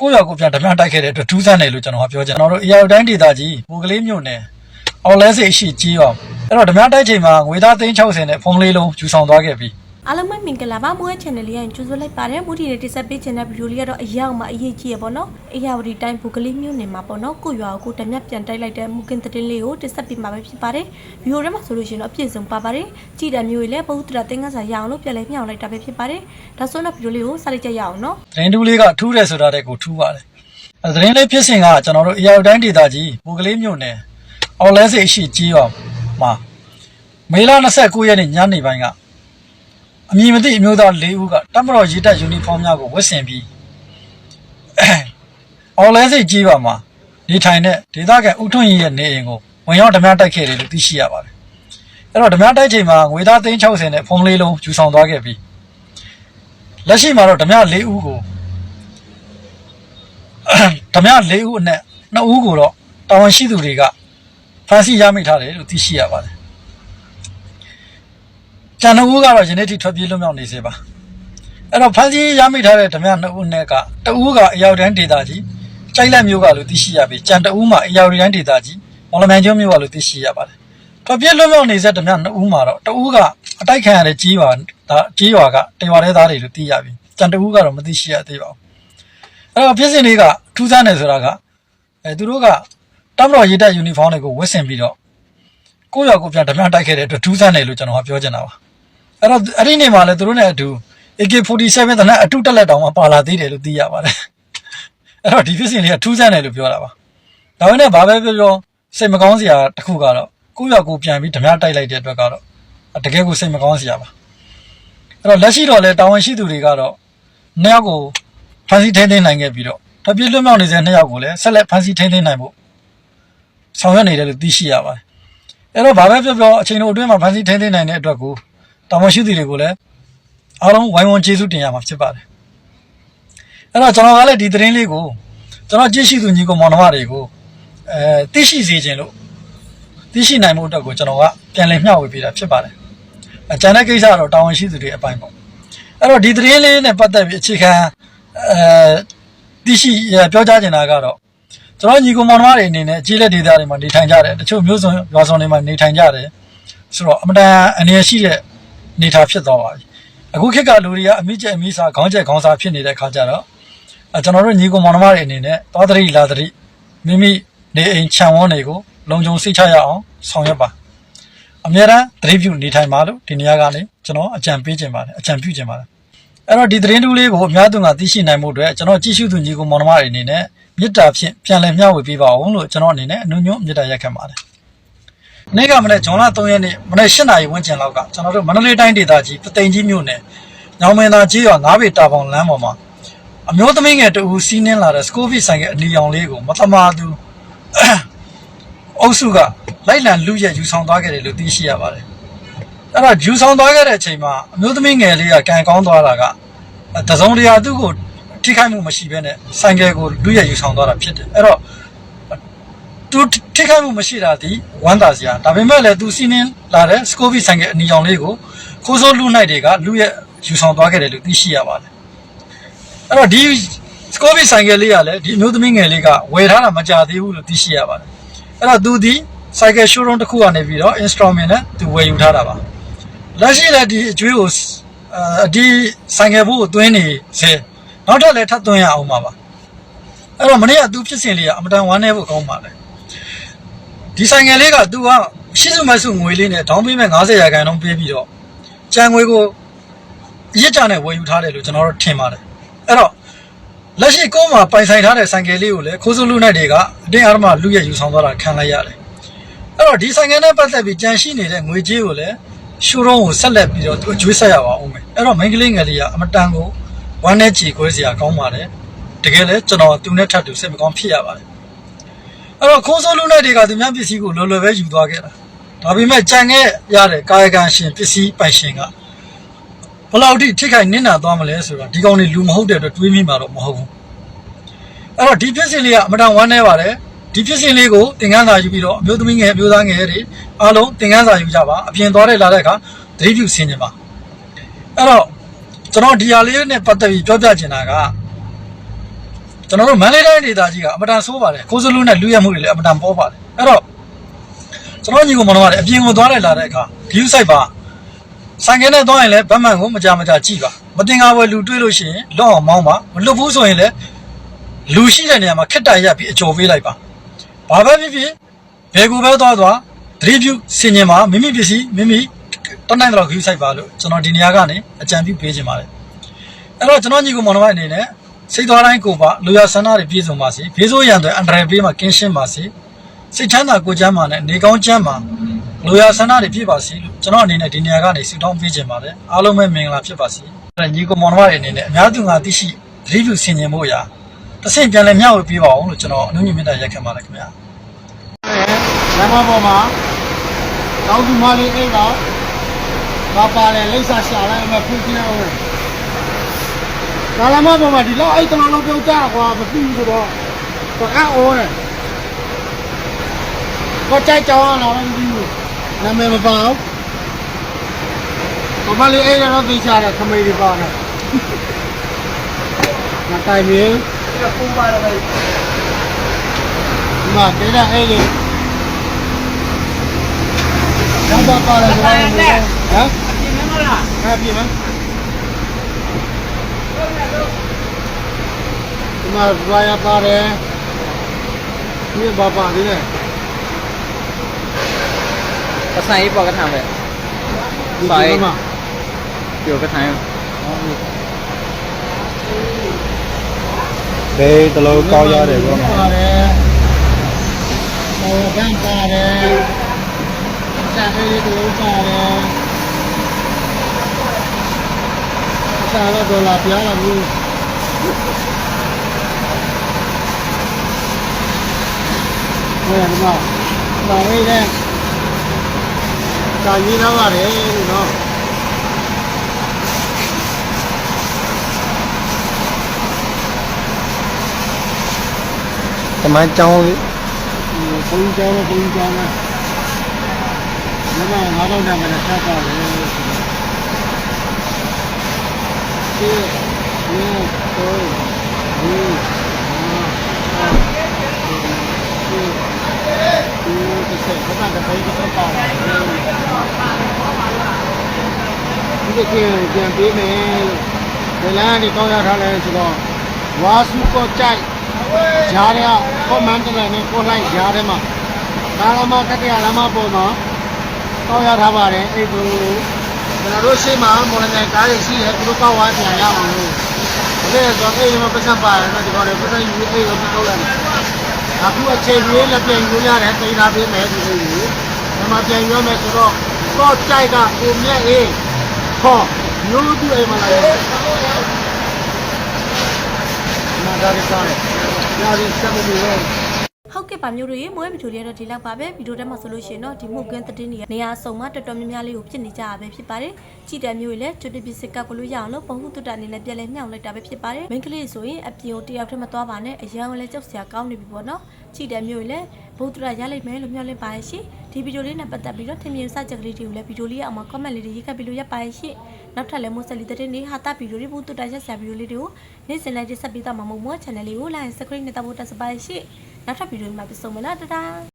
ကိုယ့်ရွာကိုပြန်ဓမြတိုက်ခဲ့တဲ့အတွက်ထူးဆန်းတယ်လို့ကျွန်တော်ကပြောချင်တယ်ကျွန်တော်တို့အရာတိုင်းဒေသကြီးဘူကလေးမြို့နယ်အောင်လဲစိတ်ရှိကြီးရောအဲ့တော့ဓမြတိုက်ချိန်မှာငွေသား360နဲ့ဖုန်းလေးလုံးယူဆောင်သွားခဲ့ပြီ အားလုံးပဲမင်္ဂလာပါမိုးရဲ့ channel လေးရရင်ကြိုဆိုလိုက်ပါတယ်မူတီနဲ့တိဆက်ပေးခြင်းတဲ့ဗီဒီယိုလေးကတော့အရောက်မှအရေးကြီးရပေါ့နော်အရာဝတီတိုင်းဘူကလေးမြို့နယ်မှာပေါ့နော်ကိုရွာကိုတမျက်ပြန်တိုက်လိုက်တဲ့မူကင်တတင်လေးကိုတိဆက်ပေးမှာပဲဖြစ်ပါတယ်ဗီဒီယိုထဲမှာဆိုလို့ရှိရင်တော့အပြည့်စုံပါပါတယ်ကြည်တဲ့မျိုးလေးလည်းပုဒ်တရတင်ကန်းစာရအောင်လို့ပြန်လဲမျှောင်လိုက်တာပဲဖြစ်ပါတယ်ဒါဆိုတော့ဗီဒီယိုလေးကိုစလိုက်ကြရအောင်နော်သတင်းတူးလေးကထူးတယ်ဆိုတာတဲ့ကိုထူးပါတယ်အဲသတင်းလေးဖြစ်စဉ်ကကျွန်တော်တို့အရာတိုင်းဒေသကြီးဘူကလေးမြို့နယ်အောင်လဲစိတ်ရှိကြီးရောမှာမေလ29ရက်နေ့ညနေပိုင်းက အမည်မသိအမျိုးသား၄ဦးကတပ်မတော်ရေးတပ်ယူနီဖောင်းများကိုဝတ်ဆင်ပြီးအောင်လဲစိတ်ကြီးပါမှာနေထိုင်တဲ့ဒေသခံဥထွန်းကြီးရဲ့နေအိမ်ကိုဝင်ရောက်ဓမြတိုက်ခဲ့တယ်လို့သိရှိရပါတယ်အဲ့တော့ဓမြတိုက်ချိန်မှာငွေသား360နဲ့ဖုန်းလေးလုံးယူဆောင်သွားခဲ့ပြီးလက်ရှိမှာတော့ဓမြ၄ဦးကိုဓမြ၄ဦးအနက်2ဦးကိုတော့တာဝန်ရှိသူတွေကဖမ်းဆီးရမိထားတယ်လို့သိရှိရပါတယ် ကျန်2ဦးကတော့ယနေ့ထိထွက်ပြေးလွတ်မြောက်နေစေပါအဲ့တော့ဖမ်းဆီးရမိထားတဲ့ဓမြ2ဦးနဲ့ကတဦးကအရောက်တန်းဒေတာကြီးကြိုက်လက်မျိုးကလို့သိရှိရပြီကျန်တဦးမှာအရောက်တန်းဒေတာကြီးမော်လမြိုင်ကျွန်းမျိုးကလို့သိရှိရပါတယ်ထွက်ပြေးလွတ်မြောက်နေတဲ့ဓမြ2ဦးမှာတော့တဦးကအတိုက်ခံရတဲ့ကြီးရွာဒါကြီးရွာကတရွာတဲ့သားတွေလို့သိရပြီကျန်တဦးကတော့မသိရှိရသေးပါဘူးအဲ့တော့ဖြစ်စဉ်လေးကထူးဆန်းတယ်ဆိုတာကအဲသူတို့ကတပ်မတော်ရေးတပ်ယူနီဖောင်းတွေကိုဝတ်ဆင်ပြီးတော့ကိုယ့်ရွာကိုပြန်ဓမြတိုက်ခဲ့တဲ့အတွက်ထူးဆန်းတယ်လို့ကျွန်တော်ကပြောချင်တာပါ အဲ့တော့အဲ့ဒီနေ့မှာလည်းသူတို့နဲ့အတူ AK47 တနက်အတုတက်လက်တောင်မှပါလာသေးတယ်လို့သိရပါတယ်အဲ့တော့ဒီဖြစ်စဉ်လေးကထူးဆန်းတယ်လို့ပြောတာပါဒါပေမဲ့ဘာပဲပြောပြောစိတ်မကောင်းစရာတစ်ခုကတော့ကိုယ့်ရွာကိုပြန်ပြီးဓမြတိုက်လိုက်တဲ့အတွက်ကတော့တကယ်ကိုစိတ်မကောင်းစရာပါအဲ့တော့လက်ရှိတော့လဲတာဝန်ရှိသူတွေကတော့နှစ်ယောက်ကိုဖန်စီထိန်းသိမ်းနိုင်ခဲ့ပြီးတော့တပြည့်လွတ်မြောက်နေတဲ့နှစ်ယောက်ကိုလည်းဆက်လက်ဖန်စီထိန်းသိမ်းနိုင်ဖို့ဆောင်ရွက်နေတယ်လို့သိရှိရပါတယ်။အဲ့တော့ဘာပဲပြောပြောအချိန်တို့အတွင်းမှာဖန်စီထိန်းသိမ်းနိုင်တဲ့အတွက်ကို တာဝန်ရှိသူတွေကိုလည်းအားလုံးဝိုင်းဝန်းကျေးဇူးတင်ရမှာဖြစ်ပါတယ်။အဲ့တော့ကျွန်တော်ကလည်းဒီသတင်းလေးကိုကျွန်တော်ကြည့်ရှိသူညီကောင်မောင်နှမတွေကိုအဲသိရှိစေခြင်းလို့သိရှိနိုင်မှုအတွက်ကိုကျွန်တော်ကပြန်လည်မျှဝေပေးတာဖြစ်ပါတယ်။အကျန်တဲ့ကိစ္စကတော့တာဝန်ရှိသူတွေအပိုင်းပေါ့။အဲ့တော့ဒီသတင်းလေးနဲ့ပတ်သက်ပြီးအခြေခံအဲသိရှိပြောကြားချင်တာကတော့ကျွန်တော်ညီကောင်မောင်နှမတွေအနေနဲ့ကြီးလက်ဒေသတွေမှာနေထိုင်ကြတယ်တချို့မျိုးစုံရွာစုံတွေမှာနေထိုင်ကြတယ်ဆိုတော့အမတန်အနေရရှိ တဲ့နေထားဖြစ်သွားပါပြီအခုခေတ်ကလူတွေကအမိကျက်အမိစာခေါင်းကျက်ခေါင်းစာဖြစ်နေတဲ့ခါကျတော့အဲကျွန်တော်တို့ညီကောင်မောင်နှမတွေအနေနဲ့သွားတရိလာတရိမိမိနေအိမ်ခြံဝန်းတွေကိုလုံခြုံစိတ်ချရအောင်ဆောင်ရွက်ပါအများအားသတိပြုနေထိုင်ပါလို့ဒီနေရာကနေကျွန်တော်အကြံပေးခြင်းပါတယ်အကြံပြုခြင်းပါတယ်အဲ့တော့ဒီသတင်းတူးလေးကိုအများသူကသိရှိနိုင်မှုအတွက်ကျွန်တော်ကြည့်ရှုသူညီကိုမောင်နှမတွေအနေနဲ့မေတ္တာဖြင့်ပြန်လည်မျှဝေပေးပါအောင်လို့ကျွန်တော်အနေနဲ့အနုညွတ်မေတ္တာရက်ခံပါတယ်။ နေ့ကမနေ့ဇွန်လ3ရက်နေ့မနေ့8နာရီဝန်းကျင်လောက်ကကျွန်တော်တို့မန္တလေးတိုင်းဒေသကြီးပသိမ်ကြီးမြို့နယ်ညောင်မင်းသားကြီးရွာ9ပေတာပေါင်လမ်းပေါ်မှာအမျိုးသမီးငယ်တူစီးနှင်းလာတဲ့စကိုဗစ်ဆိုင်ကအနီရောင်လေးကိုမသမာသူအုပ်စုကလိုက်လံလူရက်ယူဆောင်သွားခဲ့တယ်လို့သိရှိရပါတယ်။အဲ့တော့ဂျူဆောင်သွားခဲ့တဲ့အချိန်မှာအမျိုးသမီးငယ်လေးကကန်ကောင်းသွားတာကတစုံတရာသူ့ကိုထိခိုက်မှုမရှိဘဲနဲ့ဆိုင်ကယ်ကိုလူရယူဆောင်သွားတာဖြစ်တယ်အဲ့တော့ သူထိခိုက်မှုမရှိတာဒီဝမ်းသာစရာဒါပေမဲ့လည်းသူစီးနင်းလာတဲ့စကိုဗီဆိုင်ကယ်အနီရောင်လေးကိုခိုးစိုးလူနိုင်တွေကလူရယူဆောင်သွားခဲ့တယ်လို့သိရှိရပါတယ်အဲ့တော့ဒီစကိုဗီဆိုင်ကယ်လေးကလည်းဒီအမျိုးသမီးငယ်လေးကဝယ်ထားတာမကြသေးဘူးလို့သိရှိရပါတယ်အဲ့တော့သူဒီဆိုင်ကယ်ရှိုးရုံးတစ်ခုကနေပြီးတော့ instrument နဲ့သူဝယ်ယူထားတာပါလက်ရှိလည်းဒီအကျွေးကိုအာဒီဆိုင်ငယ်ဖို့ကိုသွင်းနေစေနောက်ထပ်လည်းထပ်သွင်းရအောင်ပါပါအဲ့တော့မနေ့ကသူဖြစ်စဉ်လေးကအမတန်ဝမ်းနေဖို့ကောင်းပါလေ ဒီဆိုင်ငယ်လေးကသူကရှိစုမဆုငွေလေးနဲ့ဒေါင်းပေးမဲ့90ရာခိုင်နှုန်းပေးပြီးတော့ကြံငွေကိုအရစ်ကြနဲ့ဝယ်ယူထားတယ်လို့ကျွန်တော်တို့ထင်ပါတယ်အဲ့တော့လက်ရှိကိုယ်မှာပိုင်ဆိုင်ထားတဲ့ဆိုင်ကယ်လေးကိုလည်းခိုးစုလူနိုင်တွေကအတင်းအားမလူရယူဆောင်သွားတာခံလိုက်ရတယ်အဲ့တော့ဒီဆိုင်ကယ်နဲ့ပတ်သက်ပြီးကြံရှိနေတဲ့ငွေကြေးကိုလည်းရှူတော့ကိုဆက်လက်ပြီးတော့သူအကျွေးဆက်ရပါအောင်မယ်အဲ့တော့မိန်းကလေးငယ်လေးကအမတန်ကိုဝမ်းနဲ့ကြည်ခွဲစရာကောင်းပါတယ်တကယ်လဲကျွန်တော်သူနဲ့ထပ်တူစိတ်မကောင်းဖြစ်ရပါတယ် အဲ့တော့ခိုးစိုးလူနဲ့တွေကသူများပစ္စည်းကိုလော်လော်ပဲယူသွားခဲ့တာဒါပေမဲ့ကြံခဲ့ရတဲ့ကာယကံရှင်ပစ္စည်းပိုင်ရှင်ကဘယ်လောက်ထိထိခိုက်နစ်နာသွားမလဲဆိုတော့ဒီကောင်တွေလူမဟုတ်တဲ့အတွက်တွေးမိမှာတော့မဟုတ်ဘူးအဲ့တော့ဒီဖြစ်စဉ်လေးကအမတန်ဝမ်းနေပါတယ်ဒီဖြစ်စဉ်လေးကိုသင်ခန်းစာယူပြီးတော့အမျိုးသမီးငယ်အမျိုးသားငယ်တွေအားလုံးသင်ခန်းစာယူကြပါအပြင်သွားတဲ့လာတဲ့အခါသတိပြုဆင်ခြင်ပါအဲ့တော့ကျွန်တော်ဒီဟာလေးနဲ့ပတ်သက်ပြီးပြောပြချင်တာက ကျွန်တော်တို့မန္တလေးတိုင်းဒေသကြီးကအမတန်ဆိုးပါတယ်ခိုးစလူနဲ့လူရမှုတွေလည်းအမတန်ပေါ်ပါတယ်အဲ့တော့ကျွန်တော်ညီကိုမောင်နှမတွေအပြင်ကိုသွားလိုက်လာတဲ့အခါ view site ပါဆိုင်ကယ်နဲ့သွားရင်လည်းဗတ်မှန်ကိုမကြမကြကြည့်ပါမတင်ကားပွဲလူတွေ့လို့ရှိရင်လော့အောင်မောင်းပါမလွတ်ဘူးဆိုရင်လည်းလူရှိတဲ့နေရာမှာခက်တိုင်ရက်ပြီးအကျော်ပေးလိုက်ပါဘာပဲဖြစ်ဖြစ်ဘယ်ကိုပဲသွားသွားသတိပြုစင်ញင်မှာမိမိပစ္စည်းမိမိတတ်နိုင်တဲ့လောက် view site ပါလို့ကျွန်တော်ဒီနေရာကနေအကြံပြုပေးခြင်းပါတယ်အဲ့တော့ကျွန်တော်ညီကိုမောင်နှမအနေနဲ့ စိတ်သွားတိုင်းကိုပါလူရဆန္ဒတွေပြည့်စုံပါစေဘေးဆိုးရန်တွေအန်ဒရယ်ဘေးမှာကင်းရှင်းပါစေစိတ်ချမ်းသာကိုယ်ချမ်းသာနဲ့နေကောင်းချမ်းသာလူရဆန္ဒတွေပြည့်ပါစေလို့ကျွန်တော်အနေနဲ့ဒီနေရာကနေဆုတောင်းပေးခြင်းပါတယ်အားလုံးပဲမင်္ဂလာဖြစ်ပါစေအဲ့ညီကိုမောင်နှမတွေအနေနဲ့အများသူငါသိရှိသတိပြုဆင်ခြင်ဖို့ရာတစ်ဆင့်ပြန်လဲမျှဝေပေးပါအောင်လို့ကျွန်တော်အနုညမေတ္တာရက်ခံပါတယ်ခင်ဗျာလမ်းမပေါ်မှာတောင်းသူမလေးအိတ်တော့ဘာပါလဲလိမ့်စာရှာလိုက်မှဖွင့်ကြည့်အောင် ကာလမပေါ်မှာဒီလောက်အိတ်တလုံးလုံးပြုတ်ကြကွာမပြီးဘူးဆိုတော့ဘာကအိုးလဲကိုကြိုက်ကြောင်းလာတော့မပြီးဘူးနာမည်မပါဘူးဘာမလေးအိတ်တော့သိချတယ်ခမေးဒီပါနဲ့ငါတိုင်မြေပူပါတော့ဒီမှာတဲတဲ့အိတ်လေးဘာဘာပါလဲဆိုတော့ဟမ်အပြင်းမလားအပြင်းမဒီ မှာ wire ပါတယ်ဒီဘာပါသေးလဲပတ်ဆိုင်ပေါ်ကထမ်းပဲဆိုင်ပြောကထမ်းဘယ်တလုံးကောင်းရတယ်ကောင်းပါတယ်ဆော်ကန်ပါတယ်စံလေးတလုံးပါတယ်ဆရာတော့ဒေါ်လာပြားလာဘူး ဟဲ့ဒီမှာဒါလေးနဲ့စာရေးတော့ပါတယ်လို့နော်တမန်ကြောင်းလေးဘုန်းကြီးကျောင်းနဲ့ဘုန်းကြီးကျောင်းနဲ့ဒီမှာငါတို့နာမည်နဲ့ဆက်ပါတယ်ဆိုတော့ဒီဒီတော့ဒီအာဒီ ဒီဒီဆက်ဘာသာတိုင်းတော့ပါတယ်ဒီကပြန်ပေးမယ်ဒီလမ်းဒီကောင်းရထားလဲဆိုတော့ဝါစုကိုကြိုက်ဂျားရကွန်မန်တလည်းနဲ့ကိုလိုက်ဂျားထဲမှာကာလမကတ္တရလမ်းမပေါ်မှာတောက်ရထားပါတယ်အဲ့ဒါကျွန်တော်တို့ရှေ့မှာမော်လမြိုင်ကားတွေရှိတယ်သူတို့ကောက်ဝါပြန်ရအောင်လို့ဒါဆိုအဲ့ဒီမှာပတ်စံပါတယ်နော်ဒီကောင်တွေပတ်စံယူအဲ့လိုပြောလိုက်တယ် အခုအချိန်ကြီးလည်းပြန်ယူရတယ်တင်လာပေးမယ်ဒီလိုကြီးဒီမှာပြန်ယူမယ်ဆိုတော့တော့ကြိုက်ကကိုမြက်အေးဟောမျိုးတူအိမ်မှာလာတယ်နာဒါရီစားတယ်ညာဒီစက်မပြီးတော့ ဟုတ်ကဲ့ပါမျိုးတို့ရေမွေးဗီဒီယိုလေးကတော့ဒီလောက်ပါပဲဗီဒီယိုထဲမှာဆိုလို့ရှိရင်တော့ဒီမှုကင်းသတင်းတွေနေရာအစုံမှာတော်တော်များများလေးကိုဖြစ်နေကြတာပဲဖြစ်ပါတယ်ကြည်တဲ့မျိုးတွေလည်းကျွတ်တပစ်စစ်ကောက်လို့ရအောင်လို့ဘဟုတုတ္တအနေနဲ့ပြန်လဲမြှောက်လိုက်တာပဲဖြစ်ပါတယ်မိန်းကလေးဆိုရင်အပြင်ကိုတယောက်တည်းမသွားပါနဲ့အရန်လည်းကြောက်စရာကောင်းနေပြီပေါ့နော်ကြည်တဲ့မျိုးတွေလည်းဘဟုတုတ္တရလိုက်မယ်လို့မျှော်လင့်ပါရဲ့ရှင်ဒီဗီဒီယိုလေးနဲ့ပတ်သက်ပြီးတော့ထင်မြင်စကြက်ကလေးတွေကိုလည်းဗီဒီယိုလေးရဲ့အောက်မှာ comment လေးတွေရေးခတ်ပြီးလို့ရပါရဲ့ရှင်နောက်ထပ်လည်းမို့ဆက်လီတဲ့နေ့ဟာတာဗီဒီယိုတွေဘဟုတုတ္တရက်စရာဗီဒီယိုလေးတွေကိုနေ့စဉ်လိုက်တက်ဆက်ပြီးတော့မှာမို့မို့ channel လေးကို like subscribe နဲ့တောက်ဖို့တက်စပါရဲ့ရှင် နောက်ထပ်ဗီဒီယိုမှာပြန်ဆုံမယ်နော်တတား